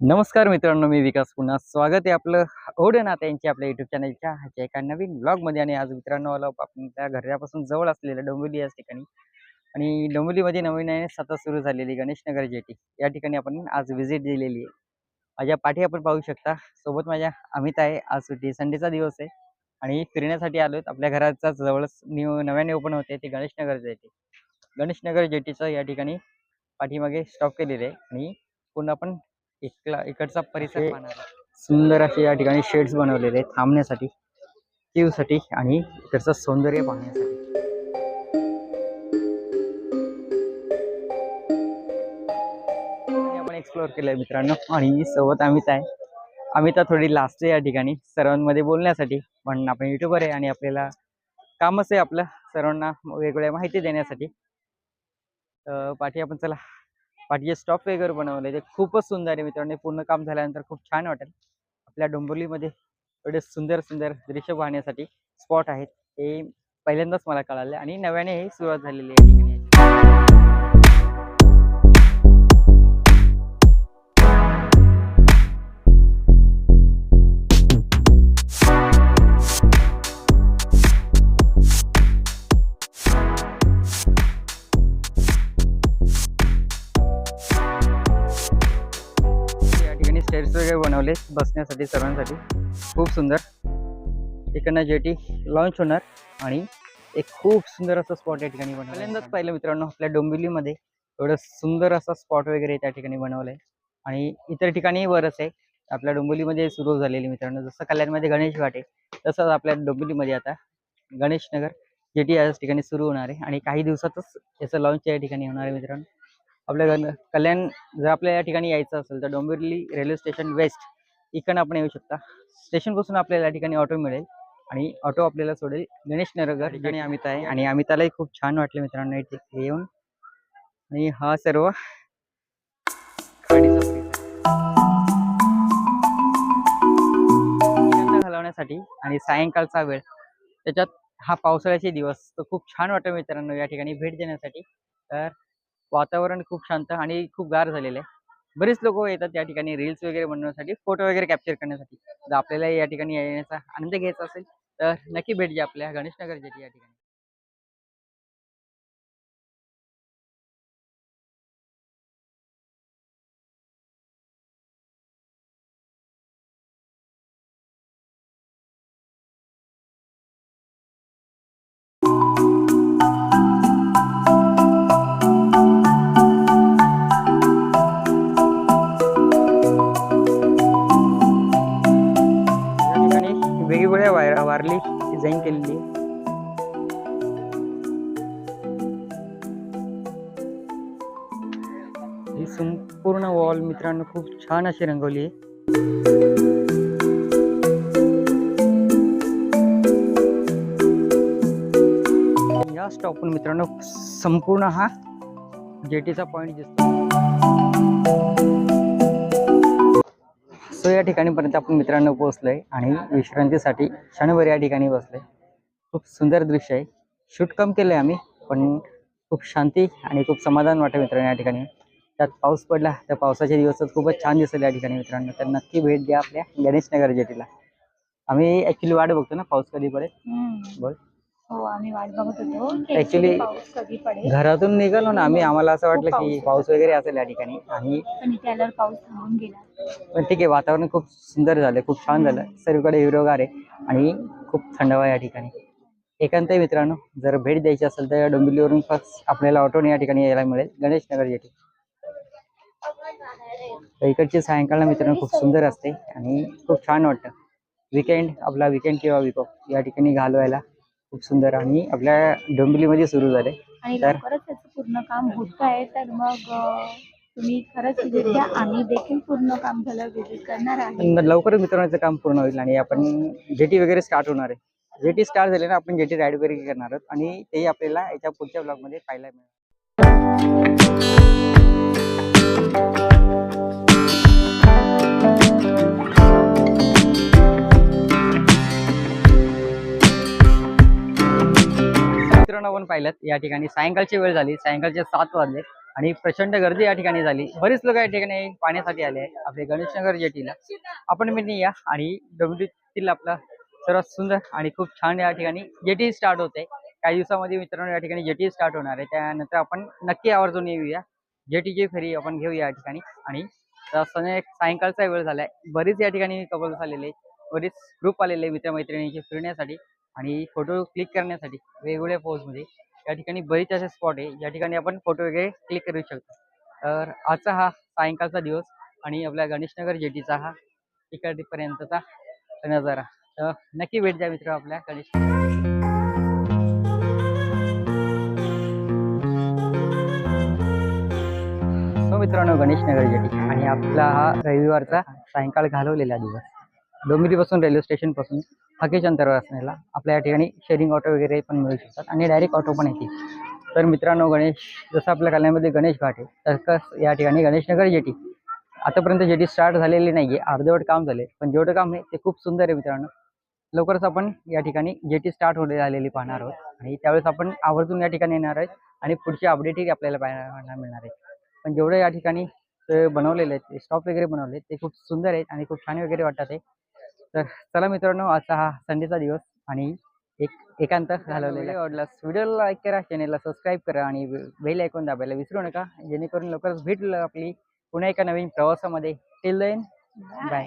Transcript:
नमस्कार मित्रांनो मी विकास पुन्हा स्वागत आहे आपलं ओढनाथ यांच्या आपल्या युट्यूब चॅनलच्या ह्याच्या एका नवीन ब्लॉगमध्ये आणि आज मित्रांनो आलो आपण त्या घरापासून जवळ असलेलं डोंबिवली या ठिकाणी. आणि डोंबिवलीमध्ये नवीन आहे सतत सुरू झालेली गणेशनगर जेटी. या ठिकाणी आपण आज व्हिजिट दिलेली आहे. माझ्या पाठी आपण पाहू शकता. सोबत माझ्या अमित आहे. आज सुट्टी संडेचा दिवस आहे. आणि फिरण्यासाठी आलो आपल्या घराचा जवळच न्यू नव्याने ओपन होते ते गणेशनगर जेटी. गणेशनगर जेटीचं या ठिकाणी पाठीमागे स्टॉप केलेले आहे. आणि पूर्ण आपण इकला इकडचा परिसर पाहणार. आहे. सुंदर असे या ठिकाणी शेड्स बनवलेले आहेत थांबण्यासाठी साठी आणि इकडचं सौंदर्य पाहण्यासाठी. आणि आपण एक्सप्लोअर केलंय मित्रांनो आणि सोबत अमित आहे. अमिता थोडी लास्ट या ठिकाणी सर्वांमध्ये बोलण्यासाठी पण आपण युट्यूबर आहे आणि आपल्याला कामच आहे आपलं सर्वांना वेगवेगळ्या माहिती देण्यासाठी. तर पाठी आपण चला. पाठीचे स्टॉप वगैरे बनवले. ते खूपच सुंदर आहे मित्रांनो. पूर्ण काम झाल्यानंतर खूप छान वाटेल. आपल्या डोंबिवलीमध्ये एवढे सुंदर सुंदर दृश्य पाहण्यासाठी स्पॉट आहेत. हे पहिल्यांदाच मला कळालं आणि नव्याने ही सुरुवात झालेली आहे ठिकाणी. स्टेअर्स वगैरे बनवले बसण्यासाठी सर्वांसाठी खूप सुंदर. इकडनं जेटी लॉन्च होणार आणि एक खूप सुंदर असं स्पॉट या ठिकाणी बनवलं पहिल्यांदाच पाहिलं मित्रांनो आपल्या डोंबिवलीमध्ये एवढं सुंदर असा स्पॉट वगैरे त्या ठिकाणी बनवलंय. आणि इतर ठिकाणी बरंच आहे. आपल्या डोंबिवलीमध्ये सुरू झालेली मित्रांनो जसं कल्याणमध्ये गणेश घाट आहे तसंच आपल्या डोंबिवलीमध्ये आता गणेश नगर जेटी याच ठिकाणी सुरू होणार आहे. आणि काही दिवसातच याचं लॉन्च या ठिकाणी होणार आहे मित्रांनो. आपल्या कल्याण जर आपल्या या ठिकाणी यायचं असेल तर डोंबिवली रेल्वे स्टेशन वेस्ट इकडनं आपण येऊ शकता. स्टेशनपासून आपल्याला या ठिकाणी ऑटो मिळेल आणि ऑटो आपल्याला सोडेल गणेश नगर ठिकाणी अमित आहे. आणि अमितालाही खूप छान वाटले मित्रांनो इथे येऊन. आणि हा सर्व घालवण्यासाठी आणि सायंकाळचा वेळ. त्याच्यात हा पावसाळ्याचे दिवस. तर खूप छान वाटतं मित्रांनो या ठिकाणी भेट देण्यासाठी. तर वातावरण खूप शांत आणि खूप गार झालेलं आहे. बरेच लोक येतात या ठिकाणी रील्स वगैरे बनवण्यासाठी फोटो वगैरे कॅप्चर करण्यासाठी. जर आपल्याला या ठिकाणी येण्याचा आनंद घ्यायचा असेल तर नक्की भेट द्या आपल्या गणेशनगर जेटी या ठिकाणी. वेगवेगळ्या वायर वारली डिझाईन केलेली आहे. ही संपूर्ण वॉल मित्रांनो खूप छान अशी रंगवली आहे. या स्टॉपहून मित्रांनो संपूर्ण हा जेटीचा पॉइंट दिसतो. सो या ठिकाणीपर्यंत आपण मित्रांनो पोहोचलोय आणि विश्रांतीसाठी क्षणभर या ठिकाणी बसलोय. खूप सुंदर दृश्य आहे. शूट कम केलंय आम्ही पण खूप शांती आणि खूप समाधान वाटतं मित्रांनो या ठिकाणी. त्यात पाऊस पडला त्या पावसाच्या दिवसात खूपच छान दिसेल या ठिकाणी मित्रांनो. तर नक्की भेट द्या आपल्या गणेश नगर जेटीला. आम्ही ऍक्च्युली वाट बघतो ना पाऊस कधी पडेल. बोल. हो आम्ही वाट बघत होतो. की Actually- actually पाऊस कधी पडेल? घरातून निघालो ना आम्ही आम्हाला असं वाटलं खूप की पाऊस. पाऊस वगैरे असेल या ठिकाणी. आणि पण इथे आल्यावर पाऊस थांबून गेला. पण ठीक आहे वातावरण खूप सुंदर झालं खूप छान झालं. सर्वीकडे हिरवगार आहे आणि खूप थंडावा आहे या ठिकाणी. एकांत मित्रांनो जर भेट द्यायची असेल तर डोंबिवलीवरून फक्त आपल्याला ऑटोने या ठिकाणी यायला मिळेल. गणेश नगर येथे. तर इकडची सायंकाळ मित्रांनो खूप सुंदर असते आणि खूप छान वाटतं. विकेंड आपला विकेंड किंवा विको या ठिकाणी घालवायला. खूप सुंदर आणि आपल्या डोंबिवलीमध्ये सुरू झाले. आणि तर- लवकरच त्याचं पूर्ण काम होत आहे. तर मग अं, तुम्ही खरंच विजिट द्या आम्ही देखील पूर्ण काम झालं विजिट करणार आहे. पण लवकरच मित्रांनो याचं काम पूर्ण होईल आणि आपण जेटी वगैरे स्टार्ट होणार आहे. जेटी स्टार्ट झाले ना आपण जेटी राईड वगैरे करणार आहोत आणि तेही आपल्याला याच्या पुढच्या ब्लॉगमध्ये पाहायला मिळेल. मित्रांनो आपण पाहिलं या ठिकाणी. सायंकाळची वेळ झाली सायंकाळचे सात वाजले आणि प्रचंड गर्दी या ठिकाणी झाली. बरीच लोक या ठिकाणी पाण्यासाठी आले आपले गणेशनगर जेटीला. आपण मी या आणि डोंबिवलीतील आपला सर्वात सुंदर आणि खूप छान या ठिकाणी जेटी स्टार्ट होते. काही दिवसामध्ये मित्रांनो या ठिकाणी जेटी स्टार्ट होणार आहे. त्यानंतर आपण नक्की आवर्जून येऊया. जेटीची फेरी आपण घेऊया या ठिकाणी आणि सायंकाळचा वेळ झालाय. बरीच या ठिकाणी कपल्स झालेले बरीच ग्रुप आलेले मित्रमैत्रिणींचे फिरण्यासाठी. आणि फोटो क्लिक करण्यासाठी वेगवेगळ्या पोजमध्ये या ठिकाणी बरेच असे स्पॉट आहे. या ठिकाणी आपण फोटो वगैरे क्लिक करू शकतो. तर आजचा हा सायंकाळचा दिवस आणि आपल्या गणेशनगर जेटीचा हा इकडपर्यंतचा नजारा. तर नक्की भेट द्या मित्र आपल्या गणेश सो मित्रांनो गणेशनगर जेटी. आणि आपला हा रविवारचा सायंकाळ घालवलेला दिवस. डोंबिवलीपासून रेल्वे स्टेशन पासून अंतरावर असण्याला आपल्या या ठिकाणी शेअरिंग ऑटो वगैरे पण मिळू शकतात आणि डायरेक्ट ऑटो पण येते तर मित्रांनो गणेश जसं आपल्या कल्याणमध्ये गणेश घाट आहे तसंच या ठिकाणी गणेशनगर जेटी. आतापर्यंत जेटी स्टार्ट झालेली नाही आहे अर्धवट काम झाले पण जेवढं काम आहे ते खूप सुंदर आहे मित्रांनो. लवकरच आपण या ठिकाणी जेटी स्टार्ट होणे झालेली पाहणार आहोत आणि त्यावेळेस आपण आवर्जून या ठिकाणी येणार आहे आणि पुढची अपडेटही आपल्याला पाहायला मिळणार आहे. पण जेवढं या ठिकाणी बनवलेले आहेत स्टॉप वगैरे बनवले ते खूप सुंदर आहेत आणि खूप छान वगैरे वाटतात आहे. तर चला मित्रांनो आजचा हा संडेचा दिवस आणि एक एकांत घालवलेला. आवडलास व्हिडिओला लाईक करा चॅनेलला सबस्क्राईब करा आणि बेल ऐकून दाबायला विसरू नका. जेणेकरून लवकरच भेट आपली पुन्हा एका नवीन प्रवासामध्ये. Till then bye